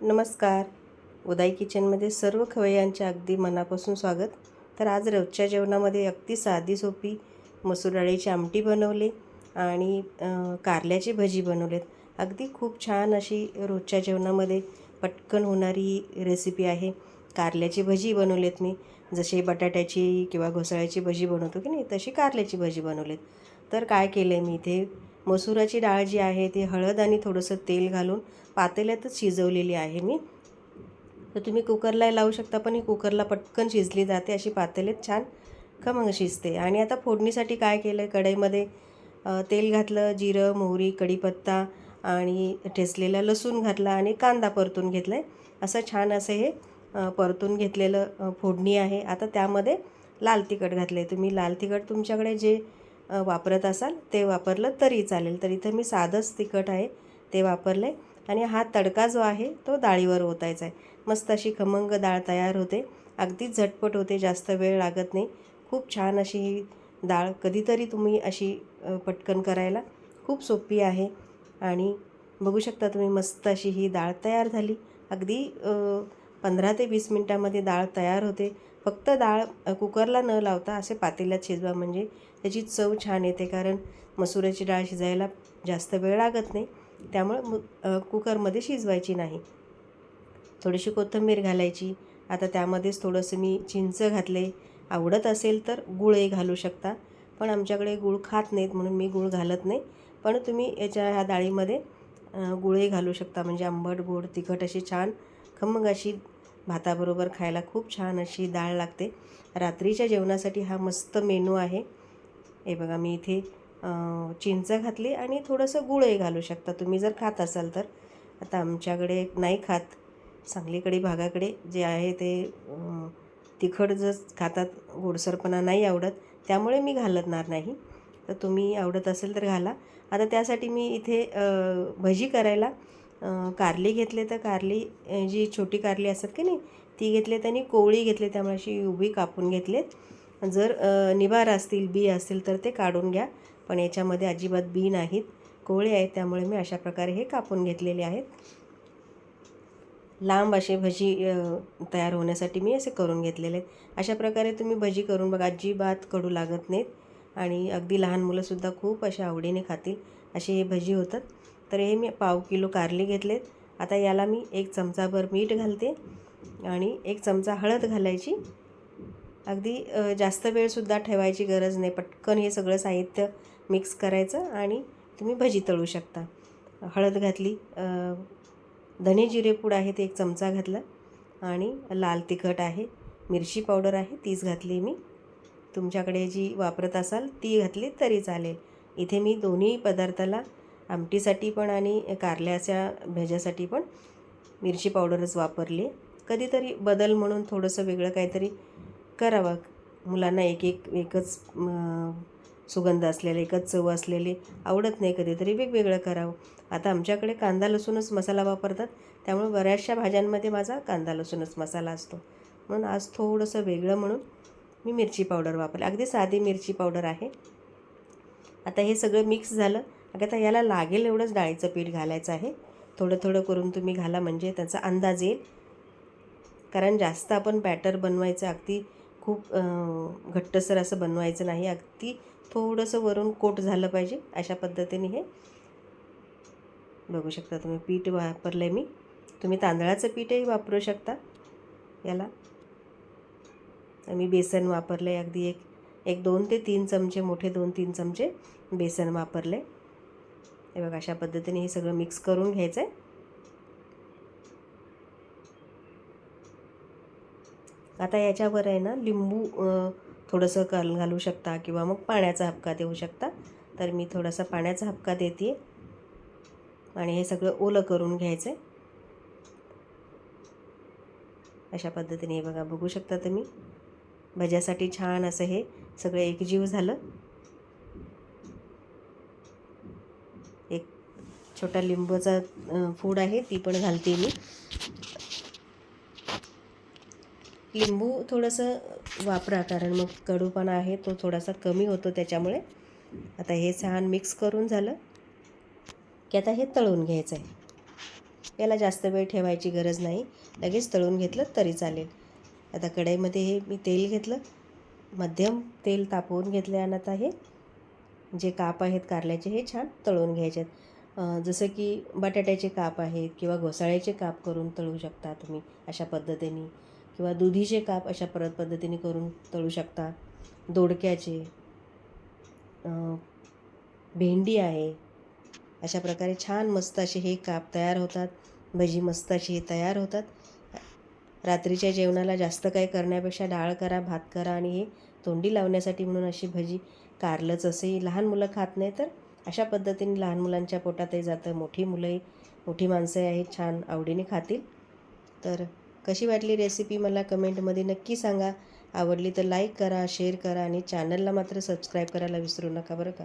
नमस्कार. उदाई किचनमध्ये सर्व खवय्यांचे अगदी मनापासून स्वागत. तर आज रोजच्या जेवणामध्ये अगदी साधी सोपी मसूर डाळीची आमटी बनवली आणि कारल्याची भजी बनवलेत. अगदी खूप छान अशी रोजच्या जेवणामध्ये पटकन होणारी ही रेसिपी आहे. कारल्याची भजी बनवलेत मी. जशी बटाट्याची किंवा घोसाळ्याची भजी बनवतो की नाही तशी कारल्याची भजी बनवलेत. तर काय केलं आहे मी इथे? मसुराची डाळ जी आहे ती हळद आणि थोडंसं तेल घालून पातेल्यातच शिजवलेली आहे मी. तर तुम्ही कुकरला लावू शकता पण ही कुकरला पटकन शिजली जाते अशी पातेल्यात छान खमंग शिजते. आणि आता फोडणीसाठी काय केलं आहे कढईमध्ये तेल घातलं जिरं मोहरी कढीपत्ता आणि ठेचलेला लसूण घातला आणि कांदा परतून घेतला आहे असं छान असं हे परतून घेतलेलं फोडणी आहे. आता त्यामध्ये लाल तिखट घातलं आहे तुम्ही. लाल तिखट तुमच्याकडे जे वापरत असाल ते वापरलं तरी चालेल. तर इथं मी साधंच तिखट आहे ते वापरलं आहे आणि हा तडका जो आहे तो डाळीवर ओतायचा आहे. मस्त अशी खमंग डाळ तयार होते. अगदीच झटपट होते जास्त वेळ लागत नाही. खूप छान अशी ही डाळ कधीतरी तुम्ही अशी पटकन करायला खूप सोपी आहे. आणि बघू शकता तुम्ही मस्त अशी ही डाळ तयार झाली. अगदी पंधरा ते वीस मिनटामध्ये डाळ तयार होते. फक्त डाळ कुकरला न लावता असे पातेल्यात शिजवा म्हणजे त्याची चव छान येते कारण मसुराची डाळ शिजायला जास्त वेळ लागत नाही. त्यामुळं कुकरमध्ये शिजवायची नाही. थोडीशी कोथिंबीर घालायची. आता त्यामध्येच थोडंसं मी चिंच घातले. आवडत असेल तर गुळही घालू शकता. पण आमच्याकडे गूळ खात नाहीत म्हणून मी गूळ घालत नाही. पण तुम्ही याच्या ह्या डाळीमध्ये गुळही घालू शकता. म्हणजे आंबट गोड तिखट अशी छान खमंग अशी भाताबरोबर खायला खूप छान अशी डाळ लागते. रात्रीच्या जेवणासाठी हा मस्त मेनू आहे. हे बघा मी इथे चिंच घातली आणि थोडंसं गुळही घालू शकता. तुम्ही जर खात असाल तर. आता आमच्याकडे नाही खात. सांगलीकडे भागाकडे जे आहे ते तिखट जर खातात गोडसरपणा नाही आवडत त्यामुळे मी घालणार नाही. तर तुम्ही आवडत असेल तर घाला. आता त्यासाठी मी इथे भजी करायला कारली घेतले तर कारली जी छोटी कारली असतात की नाही ती घेतली आणि कोवळी घेतली त्यामुळे अशी उभी कापून घेतलेत. जर निवार असतील बी असतील तर ते काढून घ्या. पण याच्यामध्ये अजिबात बी नाहीत. कोवळे आहेत त्यामुळे मी अशा प्रकारे हे कापून घेतलेले आहेत. लांब असे भजी तयार होण्यासाठी मी असे करून घेतलेले आहेत. अशा प्रकारे तुम्ही भजी करून बघा अजिबात कडू लागत नाहीत. आणि अगदी लहान मुलंसुद्धा खूप अशा आवडीने खातील. असे हे भजी होतात. तर हे मी पाव किलो कारले घेतलेत. आता याला मी एक चमचाभर मीठ घालते आणि एक चमचा हळद घालायची. अगदी जास्त वेळसुद्धा ठेवायची गरज नाही. पटकन हे सगळं साहित्य मिक्स करायचं आणि तुम्ही भजी तळू शकता. हळद घातली धने जिरे पूड आहे ते एक चमचा घातला आणि लाल तिखट आहे मिरची पावडर आहे तीच घातली मी. तुमच्याकडे जी वापरत असाल ती घातली तरी चालेल. इथे मी दोन्ही पदार्थाला आमटीसाठी पण आणि कारल्याच्या भज्यासाठी पण मिरची पावडरच वापरली. कधीतरी बदल म्हणून थोडंसं वेगळं काहीतरी करावं. मुलांना एक एक एकच सुगंध असलेले एकच चव असलेले आवडत नाही कधीतरी वेगवेगळं करावं. आता आमच्याकडे कांदा लसूणच मसाला वापरतात. त्यामुळे बऱ्याचशा भाज्यांमध्ये माझा कांदा लसूणच मसाला असतो. म्हणून आज थोडंसं वेगळं म्हणून मी मिरची पावडर वापरली. अगदी साधी मिरची पावडर आहे. आता हे सगळं मिक्स झालं. अगं आता याला लागेल एवढंच डाळीचं पीठ घालायचं आहे. थोडं थोडं करून तुम्ही घाला म्हणजे त्याचा अंदाज येईल. कारण जास्त आपण बॅटर बनवायचं अगदी खूप घट्टसर असं बनवायचं नाही. अगदी थोडंसं वरून कोट झालं पाहिजे अशा पद्धतीने हे. बघू शकता तुम्ही पीठ वापरलं आहे मी. तुम्ही तांदळाचं पीठही वापरू शकता याला. मी बेसन वापरलं आहे अगदी एक एक दोन ते तीन चमचे मोठे दोन तीन चमचे बेसन वापरले हे बघा अशा पद्धतीने हे सगळं मिक्स करून घ्यायचं आहे आता याच्यावर आहे ना लिंबू थोडंसं काल घालू शकता किंवा मग पाण्याचा हपका देऊ शकता. तर मी थोडासा पाण्याचा हपका देते आणि हे सगळं ओलं करून घ्यायचं आहे अशा पद्धतीने हे बघा बघू शकता तुम्ही. भज्यासाठी छान असं हे सगळं एकजीव झालं एक छोटा लिंबूचा फूड आहे ती पण घालते मी. लिंबू थोडंसं वापरा कारण मग कडूपणा आहे तो थोडासा कमी होतो त्याच्यामुळे. आता हे छान मिक्स करून झालं की आता हे तळून घ्यायचं आहे याला जास्त वेळ ठेवायची गरज नाही. लगेच तळून घेतलं तरी चालेल. आता कढईमध्ये हे मी तेल घेतलं. मध्यम तेल तापवून घेतल्यानंतर आणि आता हे जे काप आहेत कारल्याचे हे छान तळून घ्यायचे आहेत जसं की बटाट्याचे काप आहेत किंवा घोसाळ्याचे काप करून तळू शकता तुम्ही अशा पद्धतीने किंवा दुधीचे काप अशा परत पद्धतीने करून तळू शकता. दोडक्याचे भेंडी आहे. अशा प्रकारे छान मस्त असे हे काप तयार होतात. भजी मस्त असे हे तयार होतात. रात्रीच्या जेवणाला जास्त काही करण्यापेक्षा डाळ करा भात करा आणि हे तोंडी लावण्यासाठी म्हणून अशी भजी कारलंच असे. लहान मुलं खात नाही तर अशा पद्धतीने लहान मुलांच्या पोटातही जातं. मोठी मुलंही मोठी माणसंही आहेत छान आवडीने खातील. तर कशी वाटली रेसिपी मला कमेंटमध्ये नक्की सांगा. आवडली तर लाईक करा शेअर करा आणि चॅनलला मात्र सबस्क्राईब करायला विसरू नका बरं का?